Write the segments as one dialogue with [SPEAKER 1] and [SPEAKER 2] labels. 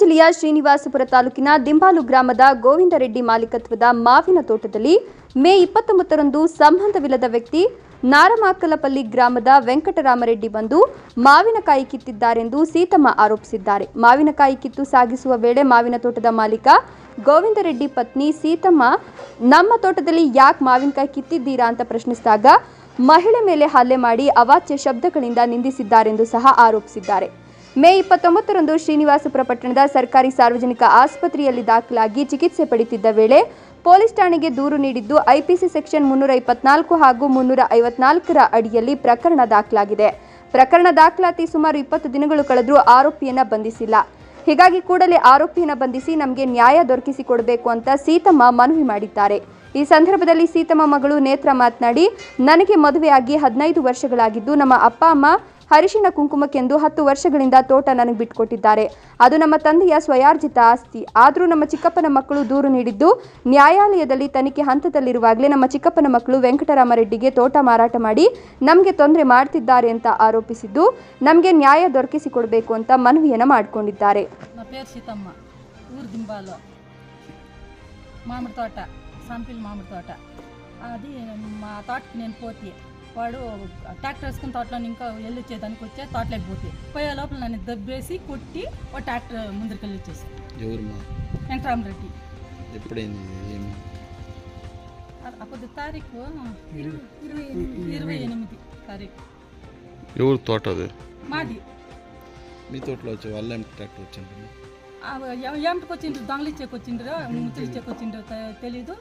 [SPEAKER 1] ಜಿಲ್ಲೆಯ ಶ್ರೀನಿವಾಸಪುರ ತಾಲೂಕಿನ ದಿಂಬಾಲು ಗ್ರಾಮದ ಗೋವಿಂದರೆಡ್ಡಿ ಮಾಲೀಕತ್ವದ ಮಾವಿನ ತೋಟದಲ್ಲಿ ಮೇ ಇಪ್ಪತ್ತೊಂಬತ್ತರಂದು ಸಂಬಂಧವಿಲ್ಲದ ವ್ಯಕ್ತಿ ನಾರಮಾಕಲಪಲ್ಲಿ ಗ್ರಾಮದ ವೆಂಕಟರಾಮರೆಡ್ಡಿ ಬಂದು ಮಾವಿನಕಾಯಿ ಕಿತ್ತಿದ್ದಾರೆಂದು ಸೀತಮ್ಮ ಆರೋಪಿಸಿದ್ದಾರೆ. ಮಾವಿನಕಾಯಿ ಕಿತ್ತು ಸಾಗಿಸುವ ವೇಳೆ ಮಾವಿನ ತೋಟದ ಮಾಲೀಕ ಗೋವಿಂದರೆಡ್ಡಿ ಪತ್ನಿ ಸೀತಮ್ಮ, ನಮ್ಮ ತೋಟದಲ್ಲಿ ಯಾಕೆ ಮಾವಿನಕಾಯಿ ಕಿತ್ತಿದ್ದೀರಾ? ಅಂತ ಪ್ರಶ್ನಿಸಿದಾಗ ಮಹಿಳೆ ಮೇಲೆ ಹಲ್ಲೆ ಮಾಡಿ ಅವಾಚ್ಯ ಶಬ್ದಗಳಿಂದ ನಿಂದಿಸಿದ್ದಾರೆಂದು ಸಹ ಆರೋಪಿಸಿದ್ದಾರೆ. ಮೇ ಇಪ್ಪತ್ತೊಂಬತ್ತರಂದು ಶ್ರೀನಿವಾಸಪುರ ಪಟ್ಟಣದ ಸರ್ಕಾರಿ ಸಾರ್ವಜನಿಕ ಆಸ್ಪತ್ರೆಯಲ್ಲಿ ದಾಖಲಾಗಿ ಚಿಕಿತ್ಸೆ ಪಡೆಯುತ್ತಿದ್ದ ವೇಳೆ ಪೊಲೀಸ್ ಠಾಣೆಗೆ ದೂರು ನೀಡಿದ್ದು ಐಪಿಸಿ ಸೆಕ್ಷನ್ ಮುನ್ನೂರ ಇಪ್ಪತ್ನಾಲ್ಕು ಹಾಗೂ ಮುನ್ನೂರ ಐವತ್ನಾಲ್ಕರ ಅಡಿಯಲ್ಲಿ ಪ್ರಕರಣ ದಾಖಲಾಗಿದೆ. ಪ್ರಕರಣ ದಾಖಲಾತಿ ಸುಮಾರು ಇಪ್ಪತ್ತು ದಿನಗಳು ಕಳೆದರೂ ಆರೋಪಿಯನ್ನ ಬಂಧಿಸಿಲ್ಲ. ಹೀಗಾಗಿ ಕೂಡಲೇ ಆರೋಪಿಯನ್ನ ಬಂಧಿಸಿ ನಮಗೆ ನ್ಯಾಯ ದೊರಕಿಸಿಕೊಡಬೇಕು ಅಂತ ಸೀತಮ್ಮ ಮನವಿ ಮಾಡಿದ್ದಾರೆ. ಈ ಸಂದರ್ಭದಲ್ಲಿ ಸೀತಮ್ಮ ಮಗಳು ನೇತ್ರ ಮಾತನಾಡಿ, ನನಗೆ ಮದುವೆಯಾಗಿ ಹದಿನೈದು ವರ್ಷಗಳಾಗಿದ್ದು ನಮ್ಮ ಅಪ್ಪ, ಅಮ್ಮ ಹರಿಶಿನ ಕುಂಕುಮಕ್ಕೆಂದು ಹತ್ತು ವರ್ಷಗಳಿಂದ ತೋಟ ನನಗೆ ಬಿಟ್ಕೊಟ್ಟಿದ್ದಾರೆ ಅದು ನಮ್ಮ ತಂದೆಯ ಸ್ವಯಾರ್ಜಿತ ಆಸ್ತಿ ಆದರೂ ನಮ್ಮ ಚಿಕ್ಕಪ್ಪನ ಮಕ್ಕಳು ದೂರು ನೀಡಿದ್ದು ನ್ಯಾಯಾಲಯದಲ್ಲಿ ತನಿಖೆ ಹಂತದಲ್ಲಿರುವಾಗಲೇ ನಮ್ಮ ಚಿಕ್ಕಪ್ಪನ ಮಕ್ಕಳು ವೆಂಕಟರಾಮರೆಡ್ಡಿಗೆ ತೋಟ ಮಾರಾಟ ಮಾಡಿ ನಮಗೆ ತೊಂದರೆ ಮಾಡ್ತಿದ್ದಾರೆ ಅಂತ ಆರೋಪಿಸಿದ್ದು ನಮಗೆ ನ್ಯಾಯ ದೊರಕಿಸಿಕೊಡಬೇಕು ಅಂತ ಮನವಿಯನ್ನು ಮಾಡಿಕೊಂಡಿದ್ದಾರೆ
[SPEAKER 2] నా పేరు సీతమ్మ ఊరు దింబాలో మామిడి తోట సంపిల్ మామిడి తోట అది మా తోటకి నేను పోతే వాడు ట్రాక్టర్ వేసుకుని తోటలో ఇంకా వెళ్ళొచ్చేదానికి వచ్చే తోటలోకి పోతే పోయే లోపల నన్ను దబ్బేసి కొట్టి ఓ ట్రాక్టర్ ముందరికి వెళ్ళి వచ్చేసి. వెంకటరామరెడ్డి. అప్పుడు తారీఖు ఇరవై ఎనిమిది. తారీఖు.
[SPEAKER 3] ఎవరు తోట అది?
[SPEAKER 2] మాది.
[SPEAKER 4] మీ తోటలో వచ్చే వాళ్ళ ట్రాక్టర్ వచ్చిండ్రు
[SPEAKER 2] ఏమిటికి వచ్చిండ్రు? ముచ్చలిచ్చేకి వచ్చిండ్రు తె- తెలీదు.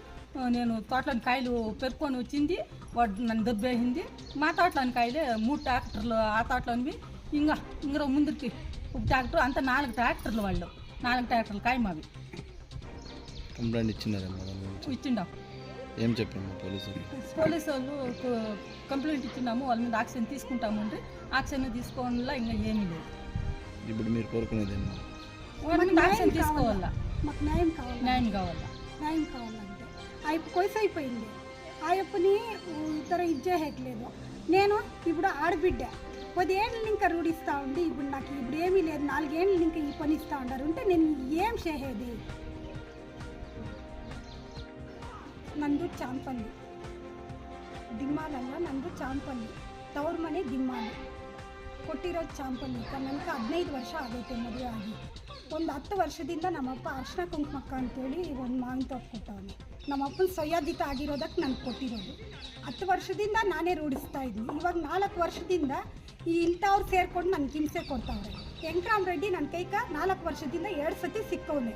[SPEAKER 2] నేను తోటలోని కాయలు పెరుక్కొని వచ్చింది వాడు నన్ను దెబ్బేసింది మా తోటలోని కాయలే మూడు ట్రాక్టర్లు ఆ తోటలోనివి. ఇంకా ఇంకా ముందుకి ఒక ట్రాక్టర్ అంతా నాలుగు ట్రాక్టర్లు వాళ్ళు. నాలుగు ట్రాక్టర్లు కాయ మావి.
[SPEAKER 4] కంప్లైంట్
[SPEAKER 2] ఇచ్చిండాం?
[SPEAKER 4] ఏం చెప్పామ్మా పోలీసులు
[SPEAKER 2] పోలీసు వాళ్ళు? కంప్లైంట్ ఇచ్చినాము వాళ్ళ మీద యాక్షన్ తీసుకుంటాము అంటే యాక్షన్ తీసుకోవాలా ఇంకా ఏమీ లేదు.
[SPEAKER 4] ఇప్పుడు మీరు కోరుకునేది
[SPEAKER 2] యాక్షన్ తీసుకోవాలా?
[SPEAKER 5] మాకు న్యాయం కావాలి?
[SPEAKER 2] న్యాయం కావాలా?
[SPEAKER 5] న్యాయం కావాలంటే అయ్యప్ప కొయ్య అయిపోయింది. అయ్యప్పని ఇతర ఇచ్చేయట్లేదు నేను ఇప్పుడు ఆడబిడ్డ. పదేళ్ళు ఇంకా రూడిస్తూ ఉండి ఇప్పుడు నాకు ఇప్పుడు ఏమీ లేదు. నాలుగేళ్ళు ఇంకా ఈ పని ఇస్తూ ఉంటారు ఉంటే నేను ఏం చేసేది? నందు చాంపల్లి. దిమ్మాలల్లో నందు చాంపల్లి. తౌర్మనే దిమ్మాలి. ದಿಮ್ಮಾಲಿ ಚಾಂಪಲ್ ಅಂತ ನನಗೆ ಹದಿನೈದು ವರ್ಷ ಆಗುತ್ತೆ ಮದುವೆ ಆಗಿ. ಒಂದು ಹತ್ತು ವರ್ಷದಿಂದ ನಮ್ಮಪ್ಪ ಅರ್ಶನ ಕುಂಕುಮಕ್ಕ ಅಂತೇಳಿ ಒಂದು ಮಾವಿನ ತೋಟ ಕೊಟ್ಟವನು. ನಮ್ಮಪ್ಪನ ಸಯ್ಯಾದಿತ ಆಗಿರೋದಕ್ಕೆ ನನಗೆ ಕೊಟ್ಟಿರೋದು. ಹತ್ತು ವರ್ಷದಿಂದ ನಾನೇ ರೂಢಿಸ್ತಾ ಇದ್ದೀನಿ ಇವಾಗ ನಾಲ್ಕು ವರ್ಷದಿಂದ ಈ ಇಂಥವ್ರು ಸೇರಿಕೊಂಡು ನನಗೆ ಹಿಂಸೆ ಕೊಡ್ತಾವ್ರೆ. ವೆಂಕರಾಮ್ ರೆಡ್ಡಿ ನನ್ನ ಕೈಕ ನಾಲ್ಕು ವರ್ಷದಿಂದ ಎರಡು ಸತಿ ಸಿಕ್ಕವನೆ.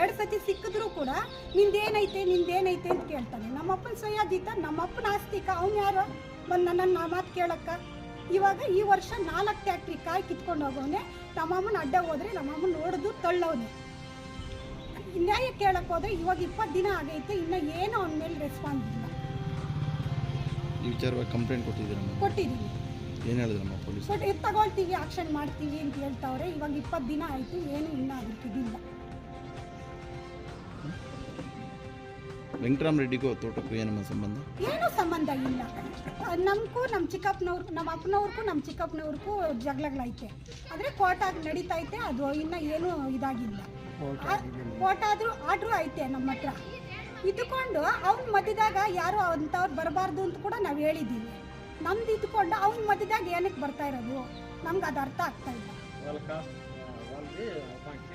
[SPEAKER 5] ಎರಡು ಸತಿ ಸಿಕ್ಕಿದ್ರೂ ಕೂಡ ನಿಂದೇನೈತೆ ನಿಂದೇನೈತೆ ಅಂತ ಕೇಳ್ತಾನೆ. ನಮ್ಮಪ್ಪನ ಸಯ್ಯಾದಿತ ನಮ್ಮಪ್ಪನ ಆಸ್ತಿಕ, ಅವನು ಯಾರು? ಬಂದು ನನ್ನನ್ನು ಮಾತು ಕೇಳಕ್ಕ. ಇವಾಗ ಈ ವರ್ಷ ನಾಲ್ಕು ಟ್ಯಾಕ್ಟ್ರಿ ಕಾಯಿ ಕಿತ್ಕೊಂಡು ಹೋಗೋನೆ. ನಮ್ಮಮ್ಮನ ಅಡ್ಡ ಹೋದ್ರೆ ನಮ್ಮಮ್ಮನ ನೋಡಿದು ತಳ್ಳವನೆ ನ್ಯಾಯ ಕೇಳಕ್ಕೆ ಹೋದ್ರೆ ಇವಾಗ ಇಪ್ಪತ್ತು ದಿನ ಆಗೈತೆ ಇನ್ನು ಏನು ಅವನ ಮೇಲೆ ರೆಸ್ಪಾನ್ಸ್ ಇಲ್ಲ.
[SPEAKER 4] ಈ ವಿಚಾರವಾಗಿ ಕಂಪ್ಲೇಂಟ್ ಕೊಟ್ಟಿದ್ದೀರಮ್ಮ
[SPEAKER 5] ಕೊಟ್ಟಿದ್ದೀವಿ
[SPEAKER 4] ಏನು ಹೇಳಿದ್ರಮ್ಮ
[SPEAKER 5] ಬಟ್ ತಗೊಳ್ತೀವಿ ಆಕ್ಷನ್ ಮಾಡ್ತೀವಿ ಅಂತ ಹೇಳ್ತಾವ್ರೆ. ಇವಾಗ ಇಪ್ಪತ್ತು ದಿನ ಆಯಿತು ಏನು ಇನ್ನೂ ಅದಕ್ಕೆ
[SPEAKER 4] ವೆಂಕಟರಾಮ್ ರೆಡ್ಡಿಗೂ ತೋಟಕ್ಕೂ ಏನಮ್ಮ ಸಂಬಂಧ?
[SPEAKER 5] ಏನೂ ಸಂಬಂಧ ಇಲ್ಲ. ನಮಗೂ ನಮ್ಮ ಚಿಕ್ಕಪ್ಪನವ್ರು ನಮ್ಮ ಅಪ್ಪನವ್ರಿಗೂ ನಮ್ಮ ಚಿಕ್ಕಪ್ಪನವ್ರಿಗೂ ಜಗಳಗಳೈತೆ. ಆದರೆ ಕೋರ್ಟಾಗಿ ನಡೀತೈತೆ ಅದು ಇನ್ನೂ ಏನೂ ಇದಾಗಿಲ್ಲ. ಕೋರ್ಟ್ ಆದರೂ ಆರ್ಡ್ರು ಐತೆ ನಮ್ಮ ಹತ್ರ. ಇದ್ಕೊಂಡು ಅವ್ರ ಮಧ್ಯದಾಗ ಯಾರು ಅಂಥವ್ರು ಬರಬಾರ್ದು ಅಂತ ಕೂಡ ನಾವು ಹೇಳಿದ್ದೀವಿ ನಮ್ದು ಇದ್ಕೊಂಡು ಅವ್ರ ಮಧ್ಯದಾಗ ಏನಕ್ಕೆ ಬರ್ತಾ ಇರೋದು? ನಮ್ಗೆ ಅದು ಅರ್ಥ ಆಗ್ತಾ ಇಲ್ಲ.